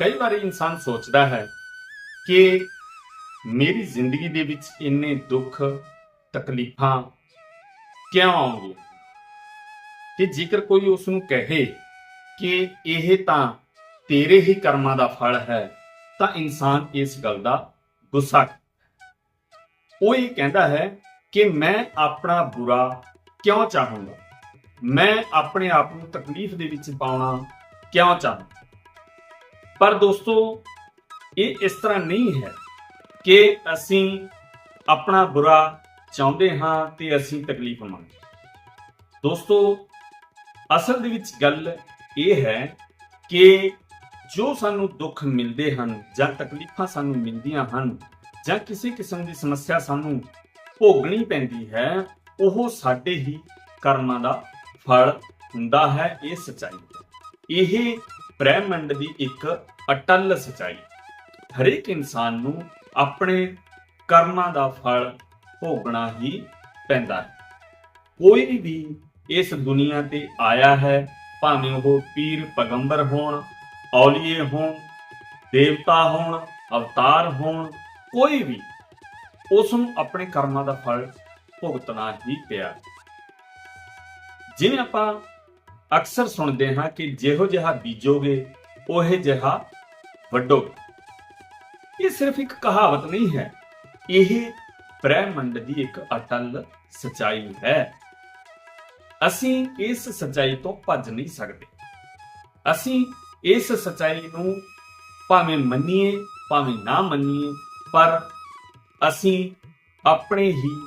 ਕਈ ਵਾਰੀ ਇਨਸਾਨ ਸੋਚਦਾ ਹੈ ਕਿ ਮੇਰੀ ਜ਼ਿੰਦਗੀ ਦੇ ਵਿੱਚ ਇੰਨੇ ਦੁੱਖ, ਤਕਲੀਫਾਂ ਕਿਉਂ ਆਉਂਦੀਆਂ ਕਿ ਜੇਕਰ ਕੋਈ ਉਸ ਨੂੰ ਕਹੇ ਕਿ ਇਹ ਤਾਂ ਤੇਰੇ ਹੀ ਕਰਮਾਂ ਦਾ ਫਲ ਹੈ, ਤਾਂ ਇਨਸਾਨ ਇਸ ਗੱਲ ਦਾ ਗੁੱਸਾ ਉਹ ਇਹ ਕਹਿੰਦਾ ਹੈ ਕਿ ਮੈਂ ਆਪਣਾ ਬੁਰਾ ਕਿਉਂ ਚਾਹੂੰਗਾ? ਮੈਂ ਆਪਣੇ ਆਪ ਨੂੰ ਤਕਲੀਫ ਦੇ ਵਿੱਚ ਪਾਉਣਾ ਕਿਉਂ ਚਾਹਾਂ ਪਰ ਦੋਸਤੋ, ਇਹ ਇਸ ਤਰ੍ਹਾਂ ਨਹੀਂ ਹੈ ਕਿ ਅਸੀਂ ਆਪਣਾ ਬੁਰਾ ਚਾਹੁੰਦੇ ਹਾਂ ਤੇ ਅਸੀਂ ਤਕਲੀਫ ਮੰਗਦੇ ਦੋਸਤੋ, ਅਸਲ ਦੇ ਵਿੱਚ ਗੱਲ ਇਹ ਹੈ ਕਿ ਜੋ ਸਾਨੂੰ ਦੁੱਖ ਮਿਲਦੇ ਹਨ ਜਾਂ ਤਕਲੀਫਾਂ ਸਾਨੂੰ ਮਿਲਦੀਆਂ ਹਨ ਜਾਂ ਕਿਸੇ ਕਿਸਮ ਦੀ ਸਮੱਸਿਆ ਸਾਨੂੰ ਭੋਗਣੀ ਪੈਂਦੀ ਹੈ, ਉਹ ਸਾਡੇ ਹੀ ਕਰਮਾਂ ਦਾ ਫਲ ਹੁੰਦਾ ਹੈ, ਇਹ ਸਚਾਈ ਹੈ। ਇਹ ਬ੍ਰਹਿਮੰਡ ਦੀ ਇੱਕ ਅਟਲ ਸਚਾਈ। ਹਰੇਕ ਇਨਸਾਨ ਨੂੰ ਆਪਣੇ ਕਰਮਾਂ ਦਾ ਫਲ ਭੋਗਣਾ ਹੀ ਪੈਂਦਾ ਹੈ। ਕੋਈ ਵੀ ਇਸ ਦੁਨੀਆ ਤੇ ਆਇਆ ਹੈ, ਭਾਵੇਂ ਉਹ ਪੀਰ ਪੈਗੰਬਰ ਹੋਣ, ਔਲੀਏ ਹੋਣ, ਦੇਵਤਾ ਹੋਣ, ਅਵਤਾਰ ਹੋਣ, ਕੋਈ ਵੀ ਉਸ ਨੂੰ ਆਪਣੇ ਕਰਮਾਂ ਦਾ ਫਲ ਭੁਗਤਣਾ ਹੀ ਪਿਆ। ਜਿਵੇਂ ਆਪਾਂ ਅਕਸਰ ਸੁਣਦੇ ਹਾਂ ਕਿ ਜਿਹੋ ਜਿਹਾ ਬੀਜੋਗੇ, ਉਹੇ ਜਿਹਾ ਵੱਡੋਗੇ ਇਹ ਸਿਰਫ ਇੱਕ ਕਹਾਵਤ ਨਹੀਂ ਹੈ। ਇਹ ਬ੍ਰਹਿਮੰਡ ਦੀ ਇੱਕ ਅਟਲ ਸਚਾਈ ਹੈ। ਅਸੀਂ ਇਸ ਸਚਾਈ ਤੋਂ ਭੱਜ ਨਹੀਂ ਸਕਦੇ। ਅਸੀਂ ਇਸ ਸਚਾਈ ਨੂੰ ਭਾਵੇਂ ਮੰਨੀਏ, ਭਾਵੇਂ ਨਾ ਮੰਨੀਏ, ਪਰ ਅਸੀਂ ਆਪਣੇ ਹੀ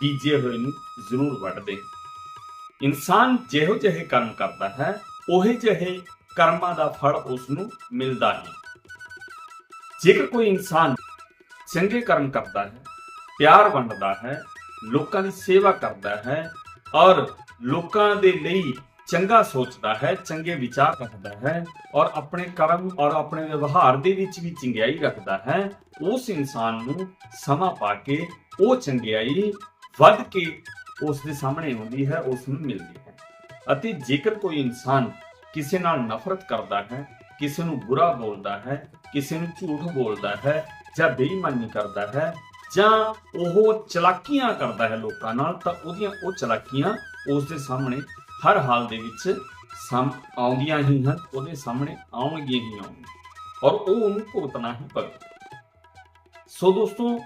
ਬੀਜੇ ਹੋਏ ਨੂੰ ਜ਼ਰੂਰ ਵੱਢਦੇ ਹਾਂ। ਇਨਸਾਨ ਜਿਹੋ ਜਿਹੇ ਕਰਮ ਕਰਦਾ ਹੈ, ਉਹੇ ਜਿਹੇ ਕਰਮਾਂ ਦਾ ਫਲ ਉਸ ਨੂੰ ਮਿਲਦਾ ਹੈ ਜੇਕਰ ਕੋਈ ਇਨਸਾਨ ਚੰਗੇ ਕਰਮ ਕਰਦਾ ਹੈ, ਪਿਆਰ ਵੰਡਦਾ ਹੈ, ਲੋਕਾਂ ਦੀ ਸੇਵਾ ਕਰਦਾ ਹੈ ਔਰ ਲੋਕਾਂ ਦੇ ਲਈ ਚੰਗਾ ਸੋਚਦਾ ਹੈ, ਚੰਗੇ ਵਿਚਾਰ ਰੱਖਦਾ ਹੈ ਔਰ ਆਪਣੇ ਕਰਮ ਔਰ ਆਪਣੇ ਵਿਵਹਾਰ ਦੇ ਵਿੱਚ ਵੀ ਚੰਗਿਆਈ ਰੱਖਦਾ ਹੈ, ਉਸ ਇਨਸਾਨ ਨੂੰ ਸਮਾਂ ਪਾ ਕੇ ਉਹ ਚੰਗਿਆਈ ਵੱਧ ਕੇ ਉਸ ਦੇ ਸਾਹਮਣੇ ਆਉਂਦੀ ਹੈ, ਉਸ ਨੂੰ ਮਿਲਦੀ ਹੈ। ਅਤੇ ਜੇਕਰ ਕੋਈ ਇਨਸਾਨ ਕਿਸੇ ਨਾਲ ਨਫ਼ਰਤ ਕਰਦਾ ਹੈ, ਕਿਸੇ ਨੂੰ ਬੁਰਾ ਬੋਲਦਾ ਹੈ ਕਿਸੇ ਨੂੰ ਝੂਠ ਬੋਲਦਾ ਹੈ ਜਾਂ ਬੇਈਮਾਨੀ ਕਰਦਾ ਹੈ ਜਾਂ ਉਹ ਚਲਾਕੀਆਂ ਕਰਦਾ ਹੈ ਲੋਕਾਂ ਨਾਲ, ਤਾਂ ਉਹਦੀਆਂ ਉਹ ਚਲਾਕੀਆਂ ਉਸ ਦੇ ਸਾਹਮਣੇ ਹਰ ਹਾਲ ਦੇ ਵਿੱਚ ਸਾਮ, ਆਉਂਦੀਆਂ ਹੀ ਹਨ, ਉਹਦੇ ਸਾਹਮਣੇ ਆਉਣਗੀਆਂ ਹੀ ਆਉਣਗੀਆਂ। ਔਰ ਉਹ ਉਹਨੂੰ ਭੁਗਤਣਾ ਹੀ ਪਵੇ। ਸੋ ਦੋਸਤੋ,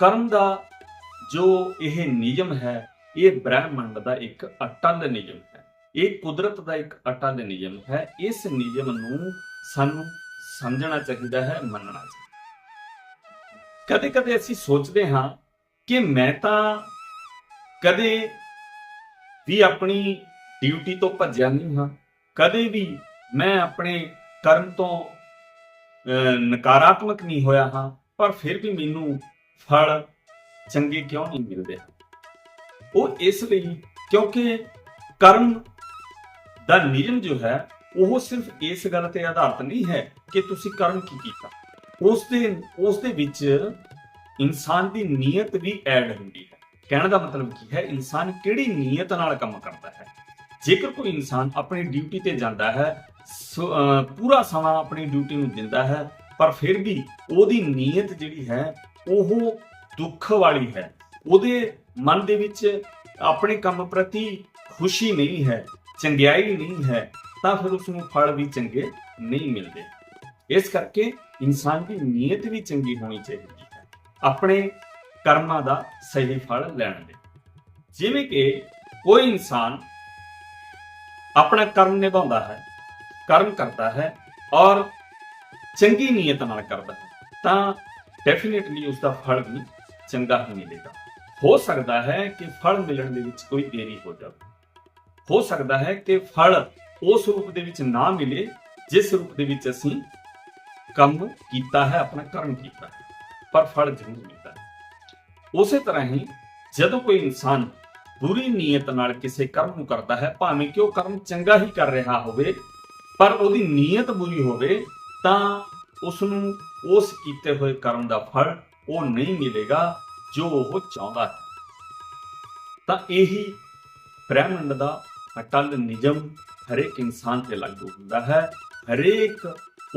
ਕਰਮ ਦਾ ਜੋ ਇਹ ਨਿਯਮ ਹੈ, ਇਹ ਬ੍ਰਹਿਮੰਡ ਦਾ ਇੱਕ ਅਟਲ ਨਿਯਮ ਹੈ। ਇਹ ਕੁਦਰਤ ਦਾ ਇੱਕ ਅਟਲ ਨਿਯਮ ਹੈ। ਇਸ ਨਿਯਮ ਨੂੰ ਸਾਨੂੰ ਸਮਝਣਾ ਚਾਹੀਦਾ ਹੈ, ਮੰਨਣਾ ਚਾਹੀਦਾ ਕਦੇ ਕਦੇ ਅਸੀਂ ਸੋਚਦੇ ਹਾਂ ਕਿ ਮੈਂ ਤਾਂ ਕਦੇ ਵੀ ਆਪਣੀ ਡਿਊਟੀ ਤੋਂ ਭੱਜਿਆ ਨਹੀਂ ਹਾਂ। ਕਦੇ ਵੀ ਮੈਂ ਆਪਣੇ ਕਰਮ ਤੋਂ ਨਕਾਰਾਤਮਕ ਨਹੀਂ ਹੋਇਆ ਹਾਂ, ਪਰ ਫਿਰ ਵੀ ਮੈਨੂੰ ਫਲ ਚੰਗੇ ਕਿਉਂ ਨਹੀਂ ਮਿਲਦੇ? ਉਹ ਇਸ ਲਈ ਕਿਉਂਕਿ ਕਰਮ ਦਾ ਨਿਯਮ ਜੋ ਹੈ ਉਹ ਸਿਰਫ ਇਸ ਗੱਲ ਤੇ ਆਧਾਰਿਤ ਨਹੀਂ ਹੈ ਕਿ ਤੁਸੀਂ ਕਰਮ ਕੀ ਕੀਤਾ। ਉਸ ਦੇ ਉਸ ਦੇ ਵਿੱਚ ਇਨਸਾਨ ਦੀ ਨੀਅਤ ਵੀ ਐਡ ਹੁੰਦੀ ਹੈ। ਕਹਿਣ ਦਾ ਮਤਲਬ ਕੀ ਹੈ ਇਨਸਾਨ ਕਿਹੜੀ ਨੀਅਤ ਨਾਲ ਕੰਮ ਕਰਦਾ ਹੈ? ਜੇਕਰ ਕੋਈ ਇਨਸਾਨ ਆਪਣੀ ਡਿਊਟੀ ਤੇ ਜਾਂਦਾ ਹੈ ਸੋ, ਪੂਰਾ ਸਮਾਂ ਆਪਣੀ ਡਿਊਟੀ ਨੂੰ ਦਿੰਦਾ ਹੈ ਪਰ ਫਿਰ ਵੀ ਉਹਦੀ ਨੀਅਤ ਜਿਹੜੀ ਹੈ ਉਹ ਦੁੱਖ ਵਾਲੀ ਹੈ। ਉਹਦੇ ਮਨ ਦੇ ਵਿੱਚ ਆਪਣੇ ਕੰਮ ਪ੍ਰਤੀ ਖੁਸ਼ੀ ਨਹੀਂ ਹੈ ਚੰਗਿਆਈ ਨਹੀਂ ਹੈ ਤਾਂ ਫਿਰ ਉਸ ਨੂੰ ਫਲ ਵੀ ਚੰਗੇ ਨਹੀਂ ਮਿਲਦੇ। ਇਸ ਕਰਕੇ ਇਨਸਾਨ ਦੀ ਨੀਅਤ ਵੀ ਚੰਗੀ ਹੋਣੀ ਚਾਹੀਦੀ ਹੈ। ਆਪਣੇ ਕਰਮਾਂ ਦਾ ਸਹੀ ਫਲ ਲੈਣ ਦੇ ਜਿਵੇਂ ਕਿ ਕੋਈ ਇਨਸਾਨ ਆਪਣਾ ਕਰਮ ਨਿਭਾਉਂਦਾ ਹੈ, ਕਰਮ ਕਰਦਾ ਹੈ ਔਰ ਚੰਗੀ ਨੀਅਤ ਨਾਲ ਕਰਦਾ ਹੈ, ਤਾਂ ਡੈਫੀਨਿਟਲੀ ਉਸ ਦਾ ਫਲ ਵੀ ਚੰਗਾ ਹੀ ਮਿਲੇਗਾ। ਹੋ ਸਕਦਾ ਹੈ ਕਿ ਫਲ ਮਿਲਣ ਦੇ ਵਿੱਚ ਕੋਈ ਦੇਰੀ ਹੋ ਜਾਵੇ। ਹੋ ਸਕਦਾ ਹੈ ਕਿ ਫਲ ਉਸ ਰੂਪ ਦੇ ਵਿੱਚ ਨਾ ਮਿਲੇ ਜਿਸ ਰੂਪ ਦੇ ਵਿੱਚ ਅਸੀਂ ਕੰਮ ਕੀਤਾ ਹੈ, ਆਪਣਾ ਕਰਮ ਕੀਤਾ ਹੈ, ਪਰ ਫਲ ਜ਼ਰੂਰ ਮਿਲਦਾ ਹੈ। ਉਸੇ ਤਰ੍ਹਾਂ ਹੀ ਜਦੋਂ ਕੋਈ ਇਨਸਾਨ ਬੁਰੀ ਨੀਅਤ ਨਾਲ ਕਿਸੇ ਕਰਮ ਨੂੰ ਕਰਦਾ ਹੈ, ਭਾਵੇਂ ਕਿ ਉਹ ਕਰਮ ਚੰਗਾ ਹੀ ਕਰ ਰਿਹਾ ਹੋਵੇ, ਪਰ ਉਹਦੀ ਨੀਅਤ ਬੁਰੀ ਹੋਵੇ, ਤਾਂ ਉਸ ਨੂੰ ਉਸ ਕੀਤੇ ਹੋਏ ਕਰਮ ਦਾ ਫਲ ਉਹ ਨਹੀਂ ਮਿਲੇਗਾ ਜੋ ਉਹ ਚਾਹੁੰਦਾ ਹੈ। ਤਾਂ ਇਹੀ ਬ੍ਰਹਿਮੰਡ ਦਾ ਅਟਲ ਨਿਯਮ ਹਰੇਕ ਇਨਸਾਨ ਤੇ ਲਾਗੂ ਹੁੰਦਾ ਹੈ, ਹਰੇਕ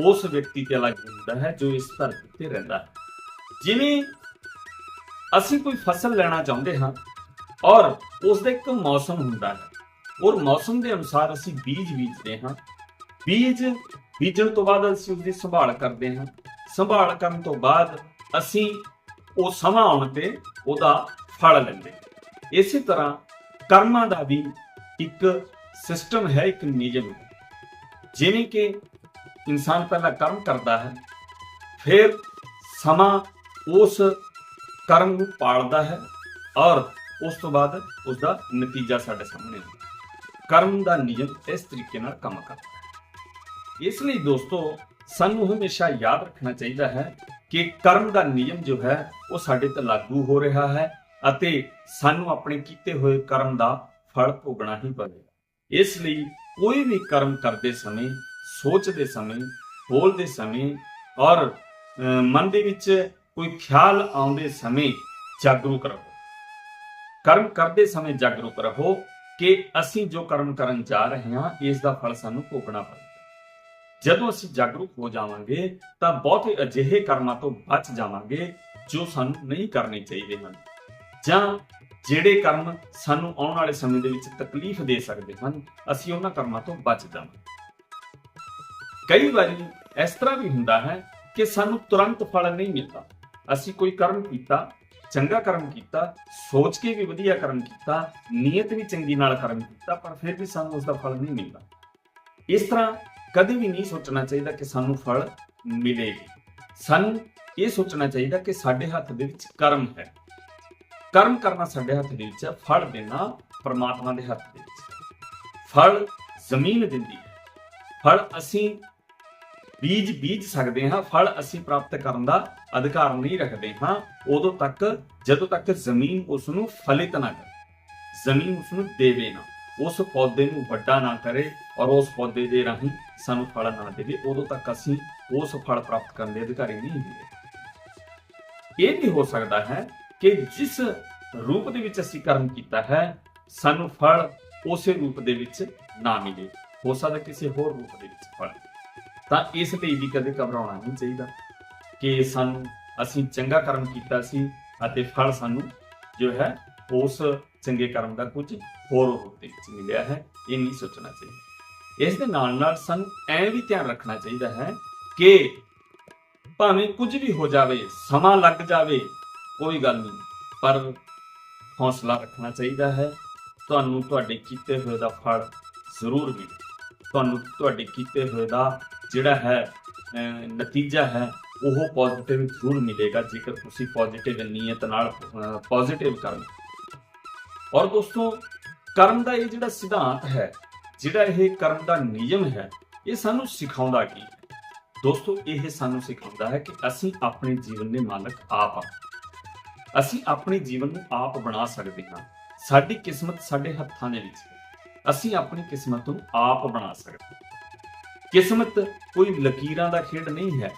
ਉਸ ਵਿਅਕਤੀ ਤੇ ਲਾਗੂ ਹੁੰਦਾ ਹੈ ਜੋ ਇਸ ਧਰਤੀ ਤੇ ਰਹਿੰਦਾ ਹੈ। ਜਿਵੇਂ ਅਸੀਂ ਕੋਈ ਫਸਲ ਲੈਣਾ ਚਾਹੁੰਦੇ ਹਾਂ ਔਰ ਉਸ ਦਾ ਇੱਕ ਮੌਸਮ ਹੁੰਦਾ ਹੈ, ਔਰ ਮੌਸਮ ਦੇ ਅਨੁਸਾਰ ਅਸੀਂ ਬੀਜ ਬੀਜਦੇ ਹਾਂ। ਬੀਜ ਬੀਜਣ ਤੋਂ ਬਾਅਦ ਅਸੀਂ ਉਸ ਦੀ ਸੰਭਾਲ ਕਰਦੇ ਹਾਂ। ਸੰਭਾਲ ਕਰਨ ਤੋਂ ਬਾਅਦ ਅਸੀਂ ਉਹ ਸਮਾਂ ਆਉਣ ਤੇ ਉਹਦਾ ਫਲ ਲੈਂਦੇ ਹਾਂ। ਇਸੇ ਤਰ੍ਹਾਂ ਕਰਮਾਂ ਦਾ ਵੀ ਇੱਕ ਸਿਸਟਮ ਹੈ ਇੱਕ ਨਿਯਮ ਜਿਵੇਂ ਕਿ ਇਨਸਾਨ ਪਹਿਲਾਂ ਕਰਮ ਕਰਦਾ ਹੈ, ਫਿਰ ਸਮਾਂ ਉਸ ਕਰਮ ਨੂੰ ਪਾਲਦਾ ਹੈ ਔਰ ਉਸ ਤੋਂ ਬਾਅਦ ਉਸ ਦਾ ਨਤੀਜਾ ਸਾਡੇ ਸਾਹਮਣੇ ਆਉਂਦਾ ਕਰਮ ਦਾ ਨਿਯਮ ਇਸ ਤਰੀਕੇ ਨਾਲ ਕੰਮ ਕਰਦਾ ਹੈ। ਇਸ ਲਈ ਦੋਸਤੋ, ਸਾਨੂੰ ਹਮੇਸ਼ਾ ਯਾਦ ਰੱਖਣਾ ਚਾਹੀਦਾ ਹੈ ਕਿ ਕਰਮ ਦਾ ਨਿਯਮ ਜੋ ਹੈ, ਉਹ ਸਾਡੇ ਤੇ ਲਾਗੂ ਹੋ ਰਿਹਾ ਹੈ ਅਤੇ ਸਾਨੂੰ ਆਪਣੇ ਕੀਤੇ ਹੋਏ ਕਰਮ ਦਾ ਫਲ ਭੋਗਣਾ ਹੀ ਪਵੇਗਾ। ਇਸ ਲਈ ਕੋਈ ਵੀ ਕਰਮ ਕਰਦੇ ਸਮੇਂ, ਸੋਚਦੇ ਸਮੇਂ, ਬੋਲਦੇ ਸਮੇਂ ਔਰ ਮਨ ਦੇ ਵਿੱਚ ਕੋਈ ਖਿਆਲ ਆਉਂਦੇ ਸਮੇਂ ਜਾਗਰੂਕ ਰਹੋ। ਕਰਮ ਕਰਦੇ ਸਮੇਂ ਜਾਗਰੂਕ ਰਹੋ ਕਿ ਅਸੀਂ ਜੋ ਕਰਮ ਕਰਨ ਜਾ ਰਹੇ ਹਾਂ, ਇਸ ਦਾ ਫਲ ਸਾਨੂੰ ਭੋਗਣਾ ਪਵੇਗਾ। ਜਦੋਂ ਅਸੀਂ ਜਾਗਰੂਕ ਹੋ ਜਾਵਾਂਗੇ, ਤਾਂ ਬਹੁਤੇ ਅਜਿਹੇ ਕਰਮਾਂ ਤੋਂ ਬਚ ਜਾਵਾਂਗੇ ਜੋ ਸਾਨੂੰ ਨਹੀਂ ਕਰਨੇ ਚਾਹੀਦੇ ਹਨ। ਜਾਂ ਜਿਹੜੇ ਕਰਮ ਸਾਨੂੰ ਆਉਣ ਵਾਲੇ ਸਮੇਂ ਦੇ ਵਿੱਚ ਤਕਲੀਫ ਦੇ ਸਕਦੇ ਹਨ, ਅਸੀਂ ਉਹਨਾਂ ਕਰਮਾਂ ਤੋਂ ਬਚ ਜਾਵਾਂਗੇ। ਕਈ ਵਾਰੀ ਇਸ ਤਰ੍ਹਾਂ ਵੀ ਹੁੰਦਾ ਹੈ ਕਿ ਸਾਨੂੰ ਤੁਰੰਤ ਫਲ ਨਹੀਂ ਮਿਲਦਾ। ਅਸੀਂ ਕੋਈ ਕਰਮ ਕੀਤਾ, ਚੰਗਾ ਕਰਮ ਕੀਤਾ, ਸੋਚ ਕੇ ਵੀ ਵਧੀਆ ਕਰਮ ਕੀਤਾ, ਨੀਅਤ ਵੀ ਚੰਗੀ ਨਾਲ ਕਰਮ ਕੀਤਾ, ਪਰ ਫਿਰ ਵੀ ਸਾਨੂੰ ਉਸ ਦਾ ਫਲ ਨਹੀਂ ਮਿਲਦਾ। ਇਸ ਤਰ੍ਹਾਂ ਕਦੇ ਵੀ ਨਹੀਂ ਸੋਚਣਾ ਚਾਹੀਦਾ ਕਿ ਸਾਨੂੰ ਫਲ ਮਿਲੇਗੀ। ਸਾਨੂੰ ਇਹ ਸੋਚਣਾ ਚਾਹੀਦਾ ਕਿ ਸਾਡੇ ਹੱਥ ਦੇ ਵਿੱਚ ਕਰਮ ਹੈ। ਕਰਮ ਕਰਨਾ ਸਾਡੇ ਹੱਥ ਦੇ ਵਿੱਚ ਹੈ ਫਲ ਦੇਣਾ ਪਰਮਾਤਮਾ ਦੇ ਹੱਥ ਦੇ ਵਿੱਚ। ਫਲ ਜ਼ਮੀਨ ਦਿੰਦੀ ਹੈ। ਫਲ ਅਸੀਂ ਬੀਜ ਬੀਜ ਸਕਦੇ ਹਾਂ, ਫਲ ਅਸੀਂ ਪ੍ਰਾਪਤ ਕਰਨ ਦਾ ਅਧਿਕਾਰ ਨਹੀਂ ਰੱਖਦੇ ਹਾਂ। ਉਦੋਂ ਤੱਕ, ਜਦੋਂ ਤੱਕ ਜ਼ਮੀਨ ਉਸ ਨੂੰ ਫਲਿਤ ਨਾ ਕਰੇ, ਜ਼ਮੀਨ ਉਸ ਨੂੰ ਦੇਵੇ ਨਾ, ਉਸ ਪੌਦੇ ਨੂੰ ਵੱਡਾ ਨਾ ਕਰੇ ਔਰ ਉਸ ਪੌਦੇ ਦੇ ਰਾਹੀਂ ਸਾਨੂੰ ਫਲ ਨਾ ਦੇਵੇ, ਉਦੋਂ ਤੱਕ ਅਸੀਂ ਉਸ ਫਲ ਪ੍ਰਾਪਤ ਕਰਨ ਦੇ ਅਧਿਕਾਰੀ ਨਹੀਂ ਹੁੰਦੇ। ਇਹ ਵੀ ਹੋ ਸਕਦਾ ਹੈ ਕਿ ਜਿਸ ਰੂਪ ਦੇ ਵਿੱਚ ਅਸੀਂ ਕਰਮ ਕੀਤਾ ਹੈ, ਸਾਨੂੰ ਫਲ ਉਸੇ ਰੂਪ ਦੇ ਵਿੱਚ ਨਾ ਮਿਲੇ। ਹੋ ਸਕਦਾ ਕਿਸੇ ਹੋਰ ਰੂਪ ਦੇ ਵਿੱਚ ਫਲ। ਤਾਂ ਇਸ ਲਈ ਵੀ ਕਦੇ ਘਬਰਾਉਣਾ ਨਹੀਂ ਚਾਹੀਦਾ ਕਿ ਸਾਨੂੰ, ਅਸੀਂ ਚੰਗਾ ਕਰਮ ਕੀਤਾ ਸੀ ਅਤੇ ਫਲ ਸਾਨੂੰ ਜੋ ਹੈ, ਉਸ ਚੰਗੇ ਕਰਮ ਦਾ ਕੁਝ ਹੋਰ ਰੂਪ ਦੇ ਵਿੱਚ ਮਿਲਿਆ ਹੈ, ਇਹ ਨਹੀਂ ਸੋਚਣਾ ਚਾਹੀਦਾ। ਇਸ ਦੇ ਨਾਲ ਨਾਲ ਸਾਨੂੰ ਐ ਵੀ ਧਿਆਨ ਰੱਖਣਾ ਚਾਹੀਦਾ ਹੈ ਕਿ ਭਾਵੇਂ ਕੁਝ ਵੀ ਹੋ ਜਾਵੇ, ਸਮਾਂ ਲੱਗ ਜਾਵੇ ਕੋਈ ਗੱਲ ਨਹੀਂ, ਪਰ ਹੌਸਲਾ ਰੱਖਣਾ ਚਾਹੀਦਾ ਹੈ। ਤੁਹਾਨੂੰ ਤੁਹਾਡੇ ਕੀਤੇ ਹੋਏ ਦਾ ਫਲ ਜ਼ਰੂਰ ਮਿਲੇ। ਤੁਹਾਨੂੰ ਤੁਹਾਡੇ ਕੀਤੇ ਹੋਏ ਦਾ ਜਿਹੜਾ ਹੈ ਨਤੀਜਾ ਹੈ, ਉਹ ਪੋਜ਼ਿਟਿਵ ਜ਼ਰੂਰ ਮਿਲੇਗਾ, ਜੇਕਰ ਤੁਸੀਂ ਪੋਜ਼ਿਟਿਵ ਨੀਅਤ ਨਾਲ ਪੋਜ਼ਿਟਿਵ ਕਰਮ ਔਰ ਦੋਸਤੋ, ਕਰਮ ਦਾ ਇਹ ਜਿਹੜਾ ਸਿਧਾਂਤ ਹੈ, ਜਿਹੜਾ ਇਹ ਕਰਮ ਦਾ ਨਿਯਮ ਹੈ, ਇਹ ਸਾਨੂੰ ਸਿਖਾਉਂਦਾ ਕੀ ਹੈ? ਦੋਸਤੋ, ਇਹ ਸਾਨੂੰ ਸਿਖਾਉਂਦਾ ਹੈ ਕਿ ਅਸੀਂ ਆਪਣੇ ਜੀਵਨ ਦੇ ਮਾਲਕ ਆਪ ਹਾਂ। ਅਸੀਂ ਆਪਣੇ ਜੀਵਨ ਨੂੰ ਆਪ ਬਣਾ ਸਕਦੇ ਹਾਂ, ਸਾਡੀ ਕਿਸਮਤ ਸਾਡੇ ਹੱਥਾਂ ਦੇ ਵਿੱਚ ਹੈ। ਅਸੀਂ ਆਪਣੀ ਕਿਸਮਤ ਨੂੰ ਆਪ ਬਣਾ ਸਕਦੇ ਹਾਂ। ਕਿਸਮਤ ਕੋਈ ਲਕੀਰਾਂ ਦਾ ਖੇਡ ਨਹੀਂ ਹੈ।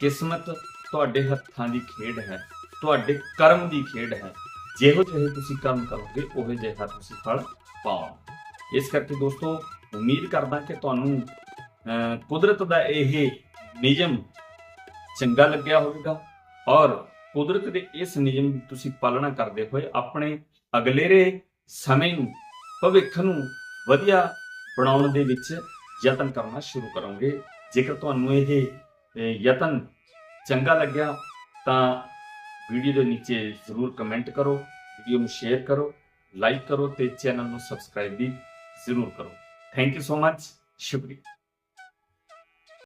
ਕਿਸਮਤ ਤੁਹਾਡੇ ਹੱਥਾਂ ਦੀ ਖੇਡ ਹੈ, ਤੁਹਾਡੇ ਕਰਮ ਦੀ ਖੇਡ ਹੈ। ਜਿਹੋ ਜਿਹੇ ਤੁਸੀਂ ਕੰਮ ਕਰੋਗੇ, ਉਹੋ ਜਿਹਾ ਤੁਸੀਂ ਫਲ ਪਾਓ ਇਸ ਕਰਕੇ ਦੋਸਤੋ, ਉਮੀਦ ਕਰਦਾ ਕਿ ਤੁਹਾਨੂੰ ਕੁਦਰਤ ਦਾ ਇਹ ਨਿਯਮ ਚੰਗਾ ਲੱਗਿਆ ਹੋਵੇਗਾ ਔਰ ਕੁਦਰਤ ਦੇ ਇਸ ਨਿਯਮ ਦੀ ਤੁਸੀਂ ਪਾਲਣਾ ਕਰਦੇ ਹੋਏ ਆਪਣੇ ਅਗਲੇਰੇ ਸਮੇਂ ਨੂੰ, ਭਵਿੱਖ ਨੂੰ ਵਧੀਆ ਬਣਾਉਣ ਦੇ ਵਿੱਚ ਯਤਨ ਕਰਨਾ ਸ਼ੁਰੂ ਕਰੋਗੇ। ਜੇਕਰ ਤੁਹਾਨੂੰ ਇਹ ਯਤਨ ਚੰਗਾ ਲੱਗਿਆ, ਤਾਂ ਵੀਡੀਓ ਦੇ ਨੀਚੇ ਜ਼ਰੂਰ ਕਮੈਂਟ ਕਰੋ, ਵੀਡੀਓ ਨੂੰ ਸ਼ੇਅਰ ਕਰੋ, ਲਾਈਕ ਕਰੋ ਤੇ ਚੈਨਲ ਨੂੰ ਸਬਸਕ੍ਰਾਈਬ ਵੀ ਜ਼ਰੂਰ ਕਰੋ। ਥੈਂਕ ਯੂ ਸੋ ਮਚ, ਸ਼ੁਕਰੀਆ।